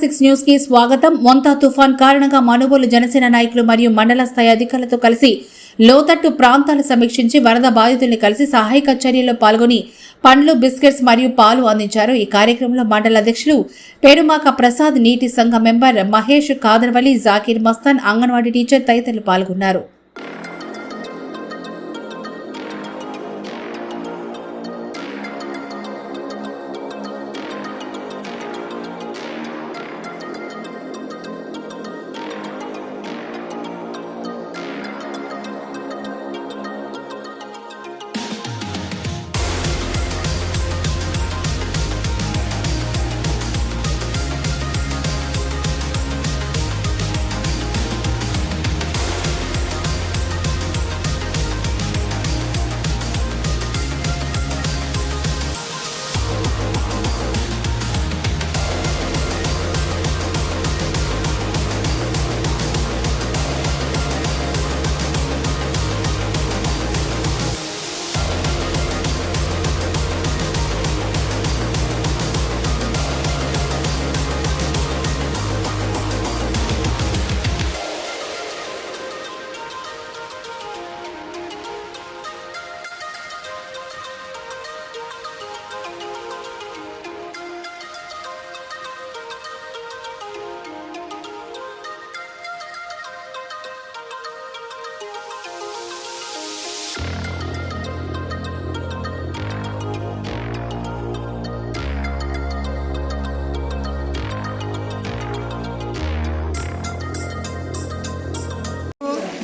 Six న్యూస్కి స్వాగతం. మొంతా తుఫాన్ కారణంగా మనుబోలు జనసేన నాయకులు మరియు మండల స్థాయి అధికారులతో కలిసి లోతట్టు ప్రాంతాలు సమీక్షించి వరద బాధితుల్ని కలిసి సహాయక చర్యల్లో పాల్గొని పండ్లు బిస్కెట్స్ మరియు పాలు అందించారు. ఈ కార్యక్రమంలో మండల అధ్యక్షులు పేరుమాక ప్రసాద్ నీటి సంఘ మెంబర్ మహేష్ కాదర్వలి జాకీర్ మస్తాన్ అంగన్వాడీ టీచర్ తదితరులు పాల్గొన్నారు.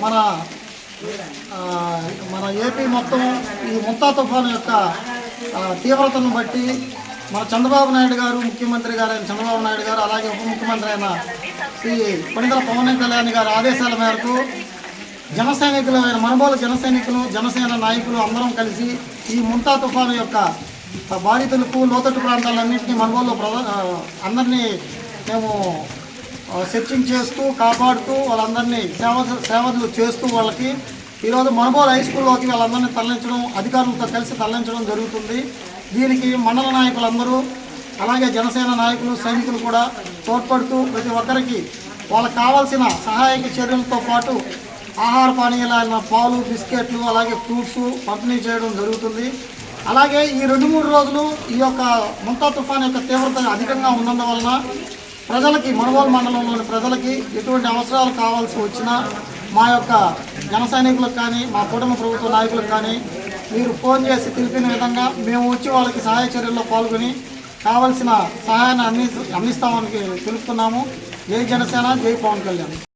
మన మన ఏపీ మొత్తం ఈ ముంతా తుఫాను యొక్క తీవ్రతను బట్టి మన చంద్రబాబు నాయుడు గారు ముఖ్యమంత్రి గారు అయిన చంద్రబాబు నాయుడు గారు అలాగే ఉప ముఖ్యమంత్రి అయిన శ్రీ కొణిదల పవన్ కళ్యాణ్ గారి ఆదేశాల మేరకు జన సైనికులమైన మనబోల జన సైనికులు జనసేన నాయకులు అందరం కలిసి ఈ ముంతా తుఫాను యొక్క బాధితులకు లోతట్టు ప్రాంతాలన్నింటినీ మనబోలు ప్రధా అందరినీ మేము సెర్చింగ్ చేస్తూ కాపాడుతూ వాళ్ళందరినీ సేవ సేవలు చేస్తూ వాళ్ళకి ఈరోజు మనబోల్ హై స్కూల్లోకి వాళ్ళందరినీ తరలించడం అధికారులతో కలిసి తరలించడం జరుగుతుంది. దీనికి మండల నాయకులందరూ అలాగే జనసేన నాయకులు సైనికులు కూడా తోడ్పడుతూ ప్రతి ఒక్కరికి వాళ్ళకి కావాల్సిన సహాయక చర్యలతో పాటు ఆహార పానీయాలైన పాలు బిస్కెట్లు అలాగే ఫ్రూట్స్ పంపిణీ చేయడం జరుగుతుంది. అలాగే ఈ రెండు మూడు రోజులు ఈ యొక్క ముంతా తుఫాన్ యొక్క తీవ్రత అధికంగా ఉన్నందువలన ప్రజలకి మనుగోలు మండలంలోని ప్రజలకి ఎటువంటి అవసరాలు కావాల్సి వచ్చినా మా యొక్క జన సైనికులకు కానీ మా కుటుంబ ప్రభుత్వ నాయకులకు కానీ మీరు ఫోన్ చేసి తెలిపిన విధంగా మేము వచ్చి వాళ్ళకి సహాయ చర్యల్లో పాల్గొని కావలసిన సహాయాన్ని అంది అందిస్తామని తెలుపుతున్నాము. జై జనసేన జై పవన్ కళ్యాణ్.